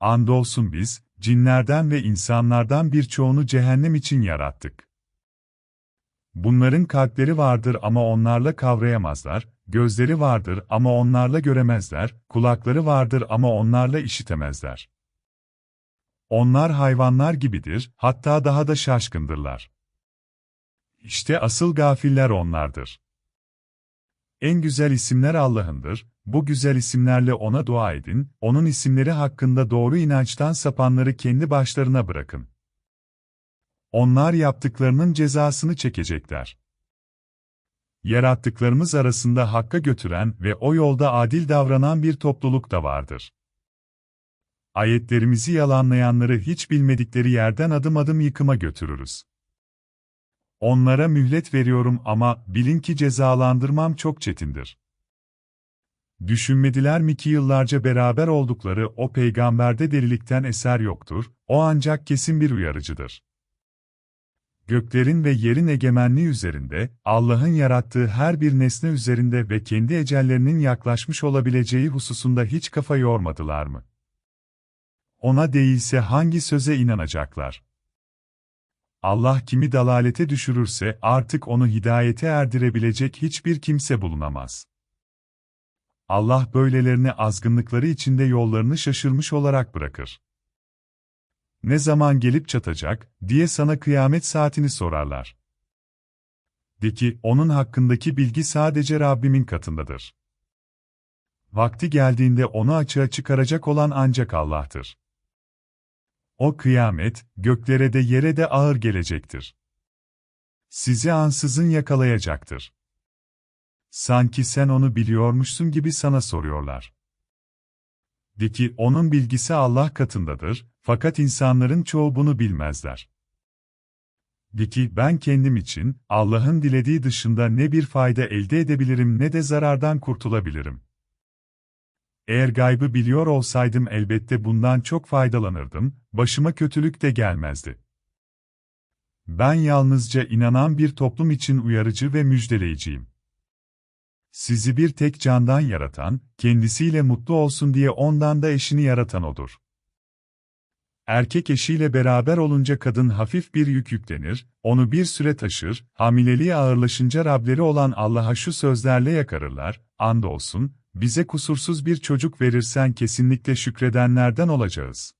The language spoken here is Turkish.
Andolsun biz, cinlerden ve insanlardan birçoğunu cehennem için yarattık. Bunların kalpleri vardır ama onlarla kavrayamazlar, gözleri vardır ama onlarla göremezler, kulakları vardır ama onlarla işitemezler. Onlar hayvanlar gibidir, hatta daha da şaşkındırlar. İşte asıl gafiller onlardır. En güzel isimler Allah'ındır, bu güzel isimlerle O'na dua edin, O'nun isimleri hakkında doğru inançtan sapanları kendi başlarına bırakın. Onlar yaptıklarının cezasını çekecekler. Yarattıklarımız arasında hakka götüren ve o yolda adil davranan bir topluluk da vardır. Ayetlerimizi yalanlayanları hiç bilmedikleri yerden adım adım yıkıma götürürüz. Onlara mühlet veriyorum ama bilin ki cezalandırmam çok çetindir. Düşünmediler mi ki yıllarca beraber oldukları o peygamberde delilikten eser yoktur, o ancak kesin bir uyarıcıdır. Göklerin ve yerin egemenliği üzerinde, Allah'ın yarattığı her bir nesne üzerinde ve kendi ecellerinin yaklaşmış olabileceği hususunda hiç kafa yormadılar mı? Ona değilse hangi söze inanacaklar? Allah kimi dalalete düşürürse artık onu hidayete erdirebilecek hiçbir kimse bulunamaz. Allah böylelerini azgınlıkları içinde yollarını şaşırmış olarak bırakır. Ne zaman gelip çatacak, diye sana kıyamet saatini sorarlar. De ki, onun hakkındaki bilgi sadece Rabbimin katındadır. Vakti geldiğinde onu açığa çıkaracak olan ancak Allah'tır. O kıyamet, göklere de yere de ağır gelecektir. Sizi ansızın yakalayacaktır. Sanki sen onu biliyormuşsun gibi sana soruyorlar. De ki, onun bilgisi Allah katındadır, fakat insanların çoğu bunu bilmezler. De ki, ben kendim için, Allah'ın dilediği dışında ne bir fayda elde edebilirim ne de zarardan kurtulabilirim. Eğer gaybı biliyor olsaydım elbette bundan çok faydalanırdım, başıma kötülük de gelmezdi. Ben yalnızca inanan bir toplum için uyarıcı ve müjdeleyiciyim. Sizi bir tek candan yaratan, kendisiyle mutlu olsun diye ondan da eşini yaratan odur. Erkek eşiyle beraber olunca kadın hafif bir yük yüklenir, onu bir süre taşır, hamileliği ağırlaşınca Rableri olan Allah'a şu sözlerle yakarırlar, andolsun, bize kusursuz bir çocuk verirsen kesinlikle şükredenlerden olacağız.